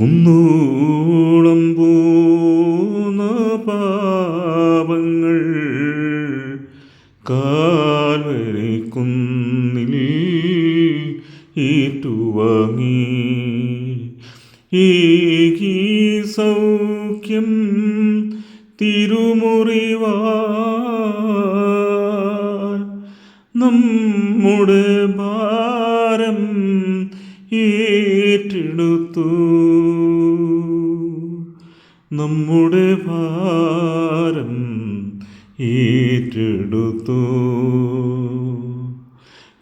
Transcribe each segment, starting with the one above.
കുന്നോളം പോന്ന പാപങ്ങൾ കാൽവരി കുന്നിൽ ഏറ്റുവാങ്ങി. ഏകി സൗഖ്യം തിരുമുറിവാൻ നമ്മുടെ ഭാരം നമ്മുടെ ഭാരം ഏറ്റെടുത്തു.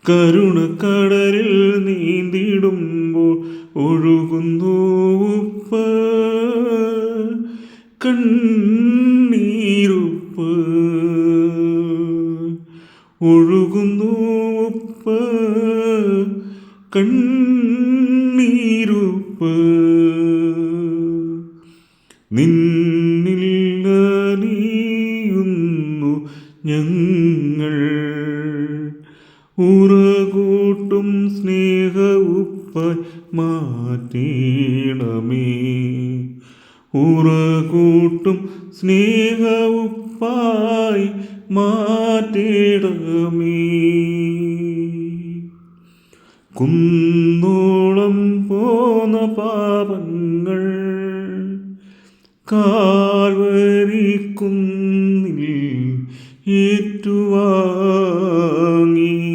കരുണക്കടലിൽ നീന്തിടുമ്പോൾ ഒഴുകുന്നു ഉപ്പ്. കണ്ണീരുപ്പ്. ഒഴുകുന്നു ഉപ്പ്. കണ്ണീരുപ്പ് നിന്നിൽ അലിയുന്നു ഞങ്ങൾ. ഉറകൂട്ടും സ്നേഹ ഉപ്പ മാറ്റീണമേ. ഉറകൂട്ടും സ്നേഹ ഉപ്പായി മാറ്റിടമേ കുന്നോളം പോന്ന പാപങ്ങൾ ഏറ്റുവാങ്ങി.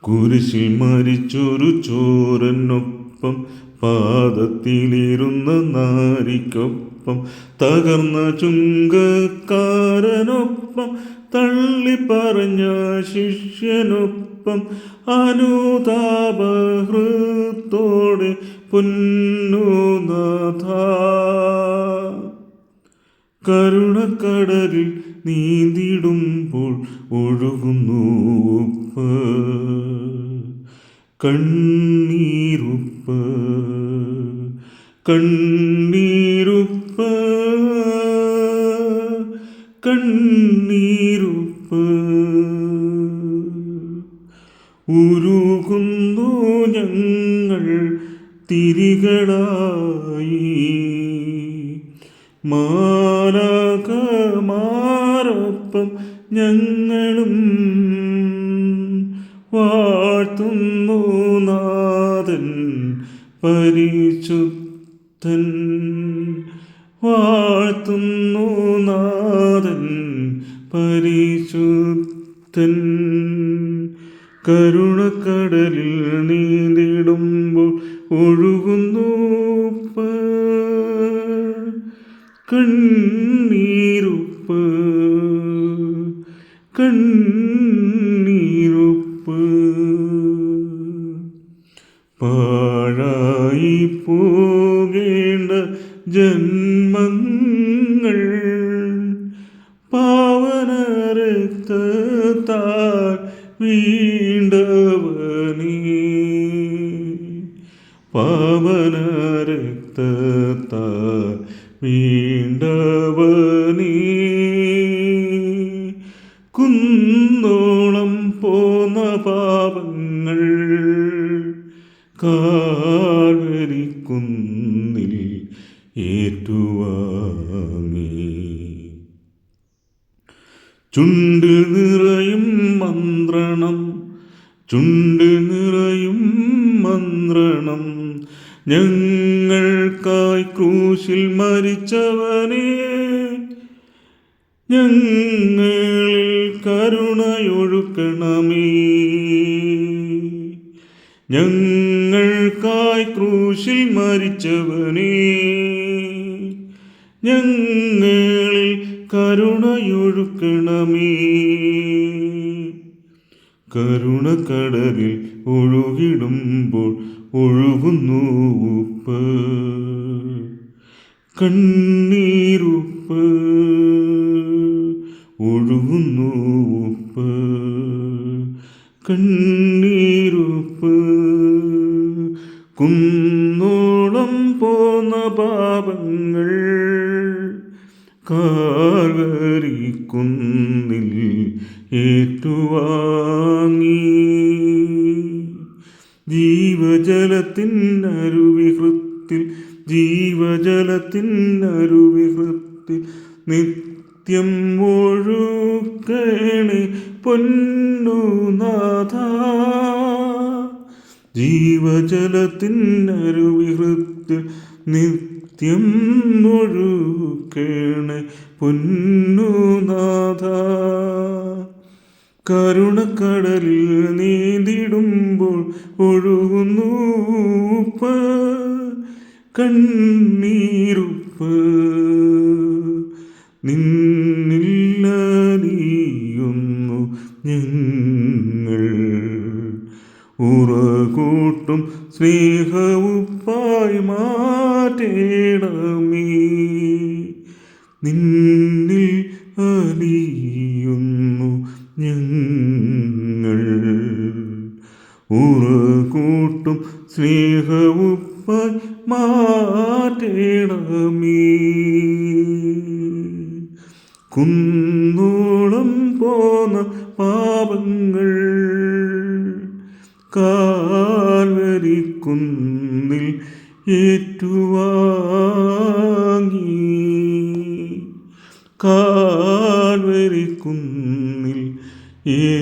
കുരിശിൽ മരിച്ചൊരു ചോരനൊപ്പം പാദത്തിലിരുന്ന നാരിക്കൊപ്പം തകർന്ന ചുങ്കക്കാരനൊപ്പം തള്ളിപ്പറഞ്ഞ ശിഷ്യനൊപ്പം അനുതാപഹൃത്തോടെ പൊന്നുനാഥ കരുണക്കടലിൽ നീന്തിടുമ്പോൾ ഒഴുകുന്നു ഉപ്പ്. കണ്ണീരുപ്പ്. കണ്ണീരുപ്പ്. കണ്ണീരുപ്പ് ഉരുകുന്നു ഞങ്ങൾ തിരികളായി മാലാകമാരൊപ്പം ഞങ്ങളും വാഴ്ത്തുന്നു നാഥൻ പരിശുദ്ധൻ. വാഴ്ത്തുന്നു നാഥൻ പരിശുദ്ധൻ. കരുണക്കടലിൽ നീന്തിടുമ്പോൾ ഒഴുകുന്നു കണ്ണീരുപ്പ്. കണ്ണീരുപ്പ്. പാഴായി പോകേണ്ട ജന്മങ്ങൾ പാവന രക്തത്താൽ വീണ്ടവനീ. കുന്നോളം പോന്ന പാപങ്ങൾ കാൽവരിക്കുന്നിൽ ഏറ്റുവാങ്ങി. ചുണ്ട് നിറയും മന്ത്രണം ചുണ്ട് നിറയും മന്ത്രണം ഞങ്ങൾക്കായി ക്രൂശിൽ മരിച്ചവനെ ഞങ്ങളിൽ കരുണയൊഴുക്കണമേ. ഞങ്ങൾക്കായി ക്രൂശിൽ മരിച്ചവനെ ഞങ്ങളിൽ കരുണയൊഴുക്കണമേ. കരുണക്കടലിൽ ഒഴുകിടുമ്പോൾ ഒഴുകുന്നു ഉപ്പ്. കണ്ണീരുപ്പ് ഒഴുകുന്നു ഉപ്പ്. കണ്ണീരുപ്പ് കുന്നോളം കാൽവരിക്കുന്നിൽ ഏറ്റുവാങ്ങി. ജീവജലത്തിനരുവിഹൃത്തിൽ ജീവജലത്തിനരുവിഹൃത്തിൽ നിത്യം ഒഴുക്കണേ പൊന്നുനാഥ ജീവജലത്തിനരുവിഹൃത്തിൽ നിത്യം ഒഴുക്കണേ പൊന്നുനാഥ. കരുണക്കടലിൽ നീന്തിടുമ്പോൾ ഒഴുകുന്നു കണ്ണീരുപ്പ്. നിന്നില്ലറിയുന്നു ഞങ്ങൾ. ഉറകൂട്ടും സ്നേഹവുപ്പായി മാറ്റേണമേ. നിന്നിൽ അലിയുന്നു ഞങ്ങൾ. ഉറകൂട്ടും സ്നേഹവുപ്പായി മാറ്റേണമേ. കുന്നോളം പോന്ന പാപങ്ങൾ കാൽവരിക്കുന്നിൽ ഏറ്റുവാങ്ങി. കാൽവരിക്കുന്നിൽ ഏറ്റുവാങ്ങി